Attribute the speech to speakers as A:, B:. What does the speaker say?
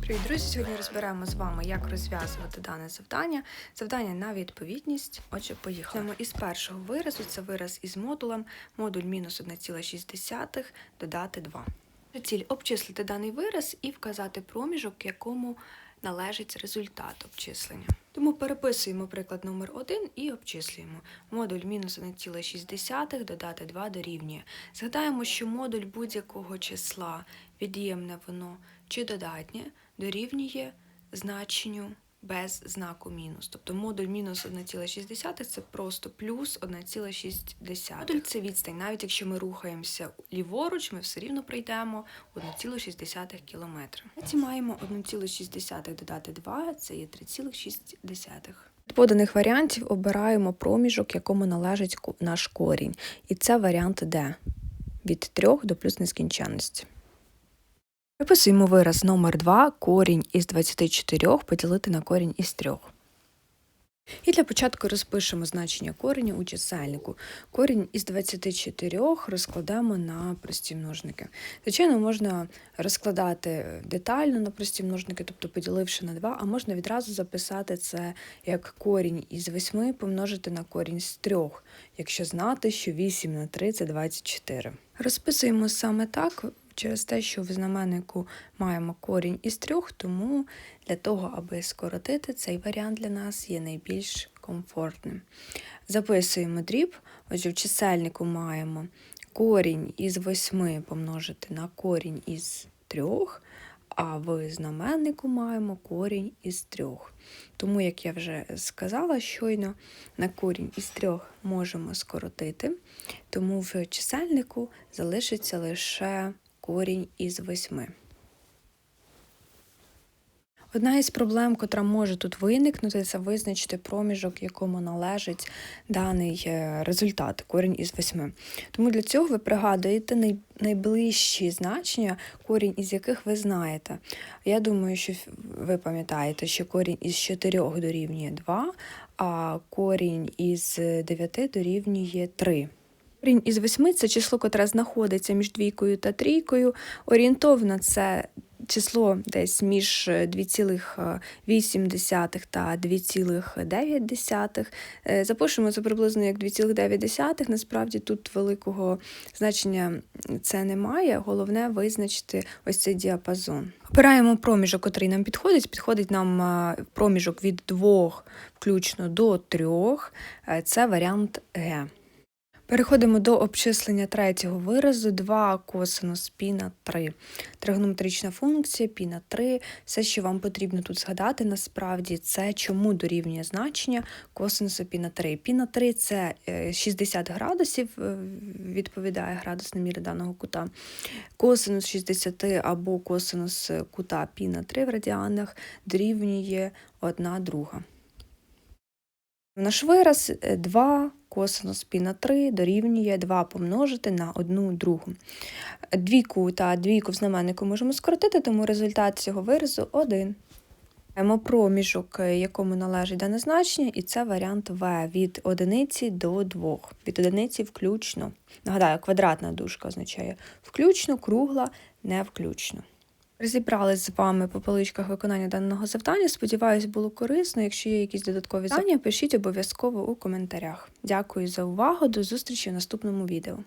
A: Привіт, друзі! Сьогодні розберемо з вами, як розв'язувати дане завдання. Завдання на відповідність. Отже, поїхали. Із першого виразу це вираз із модулем, модуль мінус 1,6 додати 2. Ціль обчислити даний вираз і вказати проміжок, якому належить результат обчислення. Тому переписуємо приклад номер 1 і обчислюємо. Модуль мінус 1,6 додати 2 дорівнює. Згадаємо, що модуль будь-якого числа, від'ємне воно чи додатнє, дорівнює значенню без знаку мінус. Тобто модуль мінус 1,6 це просто плюс 1,6. Модуль це відстань. Навіть якщо ми рухаємося ліворуч, ми все рівно пройдемо 1,6 км. Ці маємо 1,6 додати 2, це є 3,6. З поданих варіантів обираємо проміжок, якому належить наш корінь. І це варіант D. Від 3 до плюс нескінченності. Виписуємо вираз номер 2 корінь із 24 поділити на корінь із 3. І для початку розпишемо значення кореня у чисельнику. Корінь із 24 розкладемо на прості множники. Звичайно, можна розкладати детально на прості множники, тобто поділивши на 2, а можна відразу записати це як корінь із 8 помножити на корінь з 3, якщо знати, що 8 на 3 це 24. Розписуємо саме так через те, що в знаменнику маємо корінь із 3, тому для того, аби скоротити, цей варіант для нас є найбільш комфортним. Записуємо дріб, отже, в чисельнику маємо корінь із 8 помножити на корінь із 3, а в знаменнику маємо корінь із 3. Тому, як я вже сказала щойно, на корінь із 3 можемо скоротити, тому в чисельнику залишиться лише корінь із 8. Одна із проблем, котра може тут виникнути, це визначити проміжок, якому належить даний е, результат, корінь із 8. Тому для цього ви пригадуєте найближчі значення, корінь із яких ви знаєте. Я думаю, що ви пам'ятаєте, що корінь із 4 дорівнює 2, а корінь із 9 дорівнює 3. Корінь із 8 – це число, котре знаходиться між двійкою та трійкою. Орієнтовно це число десь між 2,8 та 2,9. Е, Запишемо це приблизно як 2,9. Насправді тут великого значення це немає. Головне визначити ось цей діапазон. Обираємо проміжок, котрий нам підходить. Підходить нам е, проміжок від 2 включно до 3. Е, Це варіант Г. Переходимо до обчислення третього виразу 2 косинус пі на 3. Тригонометрична функція пі на 3. Все, що вам потрібно тут згадати, насправді, це чому дорівнює значення косинусу пі на 3. Пі на 3 – це е, 60 градусів, е, відповідає градусна міра даного кута. Косинус 60 або косинус кута пі на 3 в радіанах дорівнює 1 друга. Наш вираз е, 2 косинус пі на 3 дорівнює 2 помножити на 1 другу. Двійку та двійку в знаменнику можемо скоротити, тому результат цього виразу 1. Маємо проміжок, е, якому належить дане значення, і це варіант В від одиниці до 2. Від одиниці включно. Нагадаю, квадратна дужка означає включно, кругла, не включно. Розібрали з вами по поличках виконання даного завдання. Сподіваюсь, було корисно. Якщо є якісь додаткові завдання, пишіть обов'язково у коментарях. Дякую за увагу. До зустрічі в наступному відео.